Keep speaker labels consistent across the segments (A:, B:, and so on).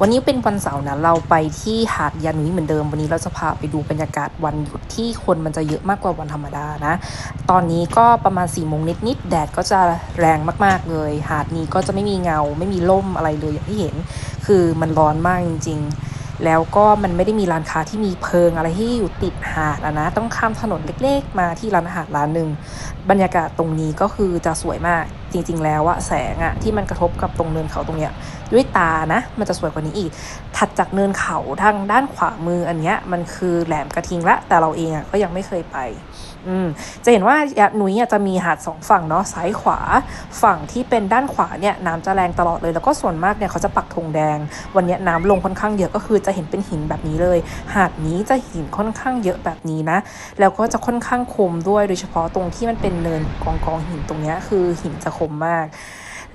A: วันนี้เป็นวันเสาร์นะเราไปที่หาดยานุยเหมือนเดิมวันนี้เราจะพาไปดูบรรยากาศวันหยุดที่คนมันจะเยอะมากกว่าวันธรรมดานะ ตอนนี้ก็ประมาณ4ี่โมงนิดๆแดดก็จะแรงมากๆเลย หาดนี้ก็จะไม่มีเงา ไม่มีร่มอะไรเลยอย่างที่เห็น คือมันร้อนมากจริง ๆ แล้วก็มันไม่ได้มีร้านค้าที่มีเพิงอะไรที่อยู่ติดหาดนะ ต้องข้ามถนนเล็กๆ มาที่ร้านอาหารร้านหนึ่งบรรยากาศตรงนี้ก็คือจะสวยมากจริง ๆ แล้วอะแสงอะที่มันกระทบกับตรงเนินเขาตรงเนี้ยด้วยตานะ มันจะสวยกว่านี้อีก ถัดจากเนินเขาทางด้านขวามืออันเนี้ยมันคือแหลมกระทิงละ แต่เราเองอะก็ยังไม่เคยไป อืมจะเห็นว่าหนุยจะมีหาดสองฝั่งเนาะซ้ายขวา ฝั่งที่เป็นด้านขวาเนี่ยน้ำจะแรงตลอดเลย แล้วก็ส่วนมากเนี่ยเขาจะปักธงแดง วันนี้น้ำลงค่อนข้างเยอะก็คือจะเห็นเป็นหินแบบนี้เลย หาดนี้จะหินค่อนข้างเยอะแบบนี้นะ แล้วก็จะค่อนข้างคมด้วยโดยเฉพาะตรงที่มันเป็นเนินกองกองหินตรงเนี้ยคือหินจะคมมาก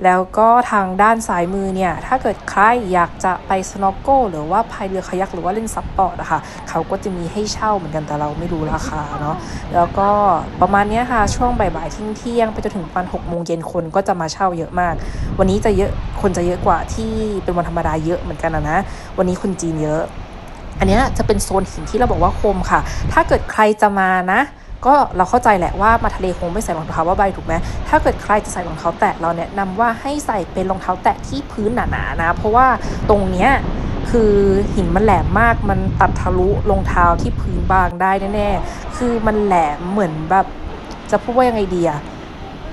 A: แล้วก็ทางด้านซ้ายมือเนี่ย ถ้าเกิดใครอยากจะไปสโนว์โกหรือว่าพายเรือคายักหรือว่าเล่นซับบอร์ดอะค่ะเขาก็จะมีให้เช่าเหมือนกันแต่เราไม่รู้ราคาเนาะแล้วก็ประมาณนี้ค่ะช่วงบ่ายๆเที่ยงไปจนถึงประมาณหกโมงเย็นคนก็จะมาเช่าเยอะมาก วันนี้จะเยอะคนจะเยอะกว่าที่เป็นวันธรรมดาเยอะเหมือนกันนะนะวันนี้คนจีนเยอะ อันนี้จะเป็นโซนหินที่เราบอกว่าคมค่ะ ถ้าเกิดใครจะมานะ ก็เราเข้าใจแหละว่ามาทะเลคงไม่ใส่รองเท้าว่าใบถูกไหมถ้าเกิดใครจะใส่รองเท้าแตะเราแนะนำว่าให้ใส่เป็นรองเท้าแตะที่พื้นหนาๆนะ เพราะว่าตรงเนี้ยคือหินมันแหลมมากมันตัดทะลุรองเท้าที่พื้นบางได้แน่ๆ คือมันแหลมเหมือนแบบจะพูดว่ายังไงดีอะ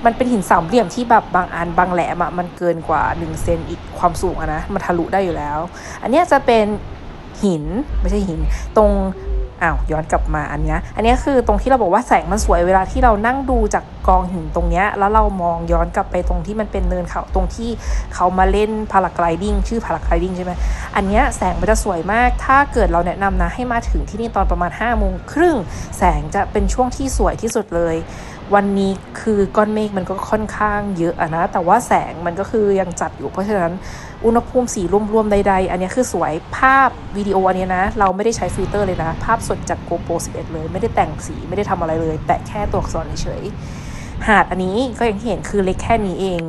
A: มันเป็นหินสามเหลี่ยมที่แบบบางอันบางแหลมอะมันเกินกว่า1เซนอีกความสูงอะนะมันทะลุได้อยู่แล้ว อันเนี้ยจะเป็นหินไม่ใช่หิน ตรง อ้าวย้อนกลับมาอันนี้อันนี้คือตรงที่เราบอกว่าแสงมันสวยเวลาที่เรานั่งดูจากกองหินตรงเนี้ยแล้วเรามองย้อนกลับไปตรงที่มันเป็นเนินเขาตรงที่เขามาเล่นพาราไกลดิ้งชื่อพาราไกลดิ้งใช่ไหมอันนี้แสงมันจะสวยมาก ถ้าเกิดเราแนะนำนะให้มาถึงที่นี่ตอนประมาณ5้าโมงครึ่งแสงจะเป็นช่วงที่สวยที่สุดเลย วันนี้คือก้อนเมฆมันก็ค่อนข้างเยอะอะนะ แต่ว่าแสงมันก็คือยังจัดอยู่ เพราะฉะนั้นอุณหภูมิสีร่วมๆใดๆ อันนี้คือสวยภาพวิดีโออันนี้นะ เราไม่ได้ใช้ฟิลเตอร์เลยนะ ภาพสดจาก GoPro 11 เลย ไม่ได้แต่งสีไม่ได้ทำอะไรเลย แตะแค่ตัวอักษรเฉยๆหาดอันนี้ก็อย่างที่เห็นคือเล็กแค่นี้เอง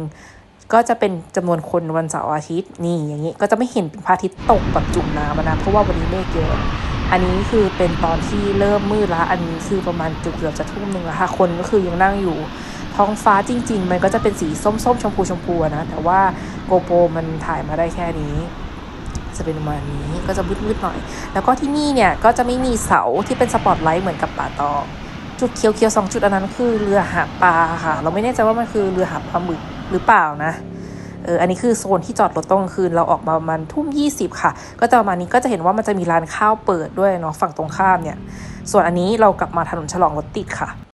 A: ก็จะเป็นจำนวนคนวันเสาร์อาทิตย์นี่อย่างนี้ก็จะไม่เห็นเป็นพระอาทิตย์ตกแบบจุ่มน้ำนะเพราะว่าวันนี้เมฆเยอะ อันนี้คือเป็นตอนที่เริ่มมืดแล้ว อันนี้คือประมาณเกือบจะทุ่มหนึ่งแล้วค่ะ คนก็คือยังนั่งอยู่ท้องฟ้าจริง ๆ มันก็จะเป็นสีส้มๆชมพูชมพูนะ แต่ว่าโกโปรมันถ่ายมาได้แค่นี้ จะเป็นประมาณนี้ก็จะมืดๆหน่อย แล้วก็ที่นี่เนี่ยก็จะไม่มีเสาที่เป็นสปอตไลท์เหมือนกับป่าตองจุดเขียวๆสองจุดอันนั้นคือเรือหาปลาค่ะ เราไม่แน่ใจว่ามันคือเรือหาปลาหมึกหรือเปล่านะ เอออันนี้คือโซนที่จอดรถตอนกลางคืนเราออกมาประมาณทุ่มยี่สิบค่ะ ก็จะประมาณนี้ก็จะเห็นว่ามันจะมีร้านข้าวเปิดด้วยเนาะฝั่งตรงข้ามเนี่ย ส่วนอันนี้เรากลับมาถนนฉลองรถติดค่ะ